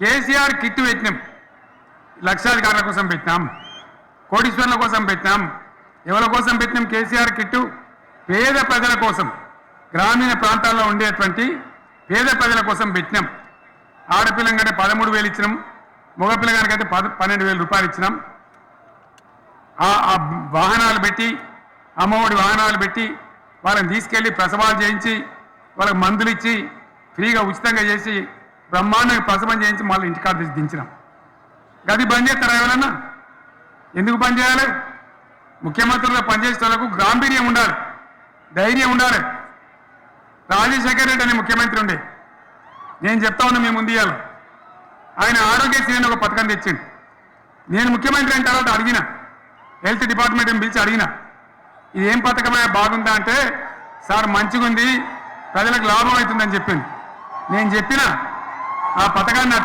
KCR kit పెట్టినాం. లక్షాధికారుల కోసం పెట్టినాం. కోటీశ్వర్ల కోసం పెట్టినాం. ఎవరి కోసం పెట్టినాం కేసీఆర్ కిట్టు? పేద ప్రజల కోసం. గ్రామీణ ప్రాంతాల్లో ఉండేటువంటి పేద ప్రజల కోసం పెట్టినాం. ఆడపిల్లంగానే పదమూడు వేలు ఇచ్చినాం. మగపిల్లగానికైతే పద పన్నెండు వేల రూపాయలు ఇచ్చినాం. ఆ వాహనాలు పెట్టి అమ్మఒడి వాహనాలు పెట్టి వాళ్ళని తీసుకెళ్ళి ప్రసవాలు చేయించి వాళ్ళకి మందులు ఇచ్చి ఫ్రీగా ఉచితంగా చేసి బ్రహ్మాండంగా ప్రసవం చేయించి మళ్ళీ ఇంటికాడ తెచ్చి దించినాం. గది బంద్ చేస్తారా ఎవరన్నా? ఎందుకు బంద్ చేయాలి? ముఖ్యమంత్రులుగా పనిచేసే వాళ్ళకు గాంభీర్యం ఉండాలి ధైర్యం ఉండాలి. రాజశేఖర్ రెడ్డి అనే ముఖ్యమంత్రి ఉండే. నేను చెప్తా ఉన్నా మీ ముందు ఇయ్యాల. ఆయన ఆరోగ్యశ్రీ అని ఒక పథకం తెచ్చిండు. నేను ముఖ్యమంత్రి అయిన తర్వాత అడిగిన హెల్త్ డిపార్ట్మెంట్ని పిలిచి అడిగిన ఇది ఏం పథకమే బాగుందా అంటే సార్ మంచిగుంది ప్రజలకు లాభం అవుతుందని చెప్పింది నేను చెప్పిన ఆ పథకాన్ని